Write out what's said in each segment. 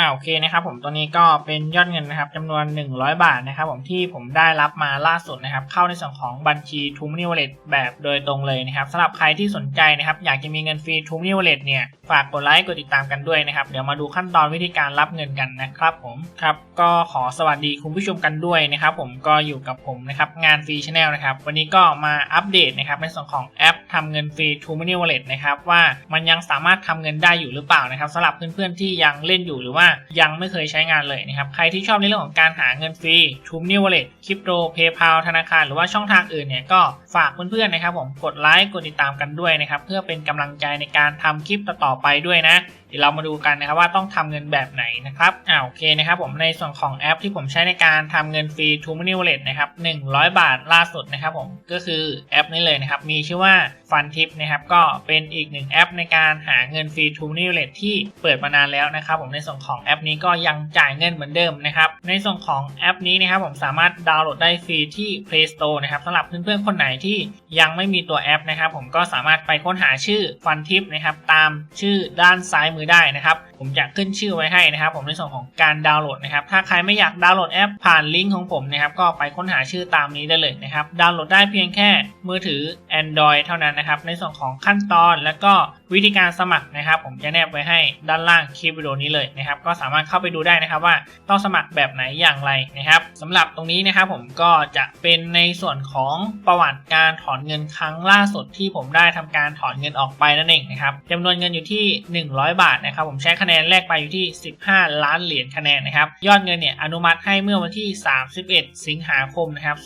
อ่าโอเคนะครับผมตัวนี้ก็เป็นยอดเงินนะครับจำนวน 100 บาทนะครับผมที่ผมได้รับมาล่าสุดนะครับเข้าในส่วนของบัญชี t ูมินิวเลตแบบโดยตรงเลยนะครับสำหรับใครที่สนใจนะครับอยากจะมีเงินฟรี t ูมินิวเลตเนี่ยฝากกดไลค์กดติดตามกันด้วยนะครับเดี๋ยวมาดูขั้นตอนวิธีการรับเงินกันนะครับผมครับก็ขอสวัสดีคุณผู้ชมกันด้วยนะครับผมก็อยู่กับผมนะครับงานฟรีชาแนลนะครับวันนี้ก็มาอัปเดตนะครับในส่วนของแอปทำเงินฟรี t ูมินิวเลตนะครับว่ามันยังสามารถทำเงินได้อยู่หรือเปล่านะครับสำหรับเพื่อนๆที่ยังเล่นอยู่หรือว่ายังไม่เคยใช้งานเลยนะครับ ใครที่ชอบในเรื่องของการหาเงินฟรีทูมนิวเลตคริปโตเพย์พาธนาคารหรือว่าช่องทางอื่นเนี่ยก็ฝากเพื่อนๆนะครับผมกดไลค์กดติดตามกันด้วยนะครับเพื่อเป็นกำลังใจในการทำคลิปต่อๆไปด้วยนะเดี๋ยวเรามาดูกันนะครับว่าต้องทำเงินแบบไหนนะครับอ่าโอเคนะครับผมในส่วนของแอปที่ผมใช้ในการทำเงินฟรี t ูมินิวเลตนะครับ100 บาทล่าสุดนะครับผมก็คือแอปนี้เลยนะครับมีชื่อว่า ฟันทิปนะครับก็เป็นอีกหนึ่งแอปในการหาเงินฟรี t ูนิวเลตที่เปิดมานานแล้วนะครับผมในส่วนของแอปนี้ก็ยังจ่ายเงินเหมือนเดิมนะครับในส่วนของแอปนี้นะครับผมสามารถดาวน์โหลดได้ฟรีที่ Play Store นะครับสำหรับเพื่อนๆคนไหนที่ยังไม่มีตัวแอปนะครับผมก็สามารถไปค้นหาชื่อฟันทิปนะครับตามชื่อด้านซ้ายมือได้นะครับผมจะขึ้นชื่อไว้ให้นะครับ ผมในส่วนของการดาวน์โหลดนะครับถ้าใครไม่อยากดาวน์โหลดแอปผ่านลิงก์ของผมนะครับก็ไปค้นหาชื่อตามนี้ได้เลยนะครับดาวน์โหลดได้เพียงแค่มือถือ Android เท่านั้นนะครับ ในส่วนของขั้นตอนแล้วก็ วิธีการสมัครนะครับ ผมจะแนบไว้ให้ด้านล่างคลิปวิดีโอนี้เลยนะครับ ก็สามารถเข้าไปดูได้นะครับว่าต้องสมัครแบบไหนอย่างไรนะครับสำหรับตรงนี้นะครับผมก็จะเป็นในส่วนของประวัติการถอนเงินครั้งล่าสุดที่ผมได้ทำการถอนเงินออกไปนั่นเองนะครับจำนวนเงินอยู่ที่ 100 บาทนะครับ ผมใช้คะแนนแรกไปอยู่ที่ 15 ล้านเหรียญคะแนนนะครับ ยอดเงินเนี่ยอนุมัติให้เมื่อวันที่ 31 สิงหาคมนะครับ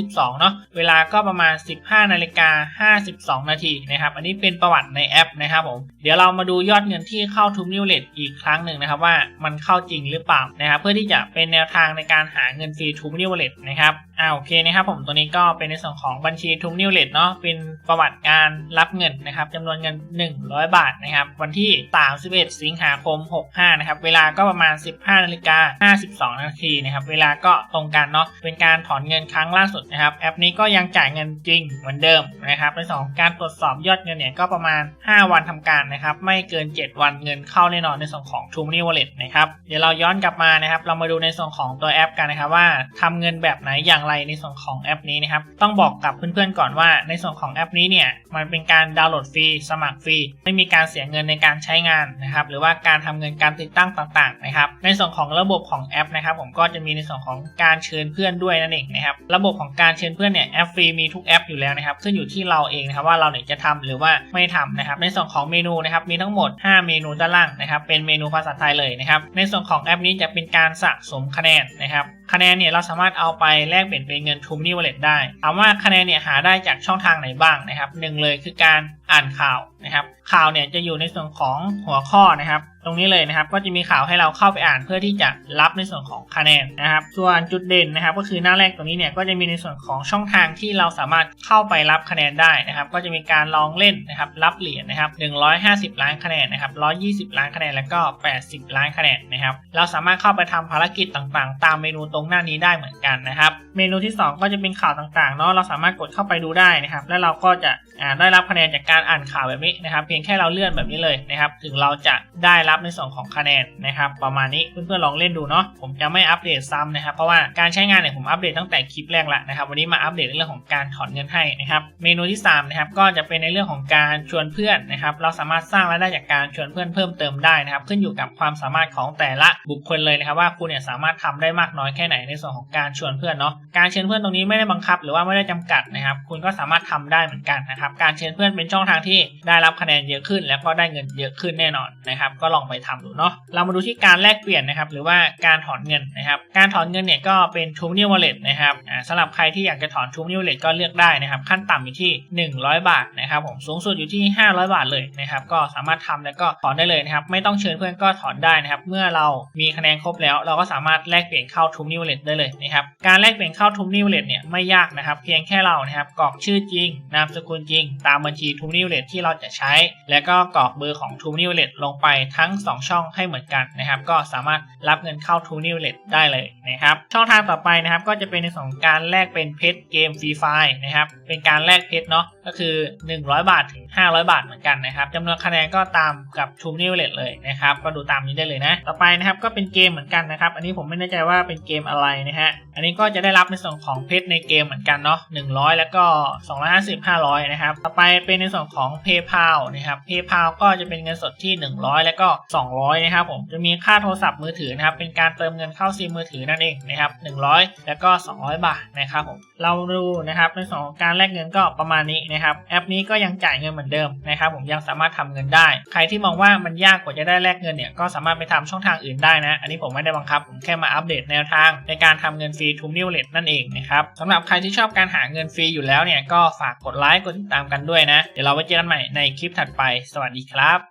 2022 เนาะเวลาก็ประมาณ 15 นาฬิกา 52 นาทีนะครับ อันนี้เป็นประวัติในแอปนะครับผมเดี๋ยวเรามาดูยอดเงินที่เข้าทูมิวเลตอีกครั้งหนึ่งนะครับว่ามันเข้าจริงหรือเปล่านะครับเพื่อที่จะเป็นแนวทางในการหาเงินฟรีทูมิวเลตนะครับอ่าโอเคนะครับผมตัวนี้ก็เป็นในส่วนของบัญชีทูมนิวเลตเนาะเป็นประวัติการรับเงินนะครับจำนวนเงิน 100 บาทนะครับวันที่ 31 สิงหาคม 65 นะครับเวลาก็ประมาณ 15นาฬิกา52 นาทีนะครับเวลาก็ตรงกันเนาะเป็นการถอนเงินครั้งล่าสุดนะครับแอปนี้ก็ยังจ่ายเงินจริงเหมือนเดิมนะครับในส่วนของการตรวจสอบยอดเงินเนี่ยก็ประมาณ 5 วันทำการนะครับไม่เกิน 7 วันเงินเข้าแน่นอนในส่วนของ t ูมนิว Wallet นะครับเดี๋ยวเราย้อนกลับมานะครับเรามาดูในส่วนของตัวแอปกันนะครับว่าทำเงินแบบไหนอย่างไรในส่วนของแอปนี้นะครับ ต้องบอกกับเพื่อนๆก่อนว่าในส่วนของแอปนี้เนี่ยมันเป็นการดาวน์โหลดฟรีสมัครฟรีไม่มีการเสียเงินในการใช้งานนะครับหรือว่าการทำเงินการติดตั้งต่างๆนะครับในส่วนของระบบของแอปนะครับผมก็จะมีในส่วนของการเชิญเพื่อนด้วยนั่นเองนะครับระบบของการเชิญเพื่อนเนี่ยแอปฟรีมีทุกแอปอยู่แล้วนะครับขึ้นอยู่ที่เราเองนะครับว่าเราเนี่ยจะทำหรือว่าไม่ทำนะครับในส่วนของเมนูนะครับมีทั้งหมด 5 เมนูด้านล่างนะครับเป็นเมนูภาษาไทยเลยนะครับในส่วนของแอปนี้จะเป็นการสะสมคะแนนนะครับคะแนนเนี่ยเราสามารถเอาไปแลกเปลี่ยนเป็นเงินทูมินิวเลตได้ถามว่าคะแนนเนี่ยหาได้จากช่องทางไหนบ้างนะครับหนึ่งเลยคือการอ่านข่าวนะครับข่าวเนี่ยจะอยู่ในส่วนของหัวข้อนะครับ ตรงนี้เลยนะครับก็จะมีข่าวให้เราเข้าไปอ่านเพื่อที่จะรับในส่วนของคะแนนนะครับ ส่วนจุดเด่นนะครับ ก็คือหน้าแรกตรงนี้เนี่ยก็จะมีในส่วนของช่องทางที่เราสามารถเข้าไปรับคะแนนได้นะครับ ก็จะมีการลองเล่นนะครับรับเหรียญนะครับ150 ล้านคะแนนนะครับ120 ล้านคะแนนแล้วก็ 80 ล้านคะแนนนะครับเราสามารถเข้าไปทำภารกิจต่างๆ ตามเมนูตรงหน้านี้ได้เหมือนกันนะครับ เมนูที่ 2 ก็จะเป็นข่าวต่างๆเนาะเราสามารถกดเข้าไปดูได้นะครับ แล้วเราก็จะได้รับคะแนนจากการการอ่านข่าวแบบนี้นะครับ เพียงแค่เราเลื่อนแบบนี้เลยนะครับ ถึงเราจะได้รับในส่วนของคะแนนนะครับ ประมาณนี้เพื่อนๆลองเล่นดูเนาะผมจะไม่อัปเดตซ้ำนะครับ เพราะว่าการใช้งานเนี่ยผมอัปเดตตั้งแต่คลิปแรกละนะครับ วันนี้มาอัปเดตในเรื่องของการถอนเงินให้นะครับ เมนูที่3นะครับก็จะเป็นในเรื่องของการชวนเพื่อนนะครับ เราสามารถสร้างรายได้จากการชวนเพื่อนเพิ่มเติมได้นะครับ ขึ้นอยู่กับความสามารถของแต่ละบุคคลเลยนะครับ ว่าคุณเนี่ยสามารถทำได้มากน้อยแค่ไหนในส่วนของการชวนเพื่อนเนาะการเชิญเพื่อนตรงนี้ไม่ได้บังคับ หรือว่าไม่ได้จำกัดนะครับ คุณก็สามารถทำได้เหมือนกันนะครับ การเชิญเพื่อนเป็นช่องทางที่ได้รับคะแนนเยอะขึ้น แล้วก็ได้เงินเยอะขึ้นแน่นอนนะครับ ก็ลองไปทำดูเนาะเรามาดูที่การแลกเปลี่ยนนะครับ หรือว่าการถอนเงินนะครับ การถอนเงินเนี่ยก็เป็น t ูมินิว Wallet นะครับอ่าสำหรับใครที่อยากจะถอน t ูมินิว Wallet ก็เลือกได้นะครับ ขั้นต่ำอยู่ที่ 100 บาทนะครับผมสูงสุดอยู่ที่ 500 บาทเลยนะครับ ก็สามารถทำแล้วก็ถอนได้เลยนะครับ ไม่ต้องเชิญเพื่อนก็ถอนได้นะครับ เมื่อเรามีคะแนนครบแล้ว เราก็สามารถแลกเปลี่ยนเข้า t ูมินิว Wallet ได้เลยนะครับการแลกเปลี่ยนเข้า t ูมินิว Wallet เนี่ยไม่ยากนะครับ เพียงแค่เรานะครับกรอกชื่อจริง นามสกุลจริง ตามบัญชี t ูมนิว Wallet ที่เราจะใช้ แล้วก็กรอกเบอร์ของ t ูมินิว Wallet ลงไปทั้งง2 ช่องให้เหมือนกันนะครับ ก็สามารถรับเงินเข้า t ูนิวเลตได้เลยนะครับ ช่องทางต่อไปนะครับ ก็จะเป็นในส่วนของการแลกเป็นเพชรเกมฟรีไฟนะครับ เป็นการแลกเพชรเนาะ ก็คือ 100 บาทถึง 500 บาทเหมือนกันนะครับจำนวนคะแนนก็ตามกับ t ูนิวเลตเลยนะครับ ก็ดูตามนี้ได้เลยนะ ต่อไปนะครับก็เป็นเกมเหมือนกันนะครับ อันนี้ผมไม่แน่ใจว่าเป็นเกมอะไรนะฮะ อันนี้ก็จะได้รับในส่วนของเพชรในเกมเหมือนกันเนาะ100 แล้วก็ 250 500 นะครับ ต่อไปเป็นในส่วนของ PayPal นะครับ PayPal ก็จะเป็นเงินสดที่ 100 แล้วก็ 200 นะครับผมจะมีค่าโทรศัพท์มือถือนะครับเป็นการเติมเงินเข้าซิมมือถือนั่นเองนะครับ 100 แล้วก็ 200 บาทนะครับผมเราดูนะครับในส่วนของการแลกเงินก็ประมาณนี้นะครับแอปนี้ก็ยังจ่ายเงินเหมือนเดิมนะครับผมยังสามารถทำเงินได้ ใครที่มองว่ามันยากกว่าจะได้แลกเงินเนี่ยก็สามารถไปทำช่องทางอื่นได้นะ อันนี้ผมไม่ได้บังคับผมแค่มาอัปเดตแนวทาง ในการทำเงินฟรีทูนิวเลตนั่นเองนะครับสำหรับใครที่ชอบการหาเงินฟรีอยู่แล้วเนี่ยก็ฝากกดไลค์กดติดตามกันด้วยนะเดี๋ยวเราไว้เจอกันใหม่ในคลิปถัดไป สวัสดีครับ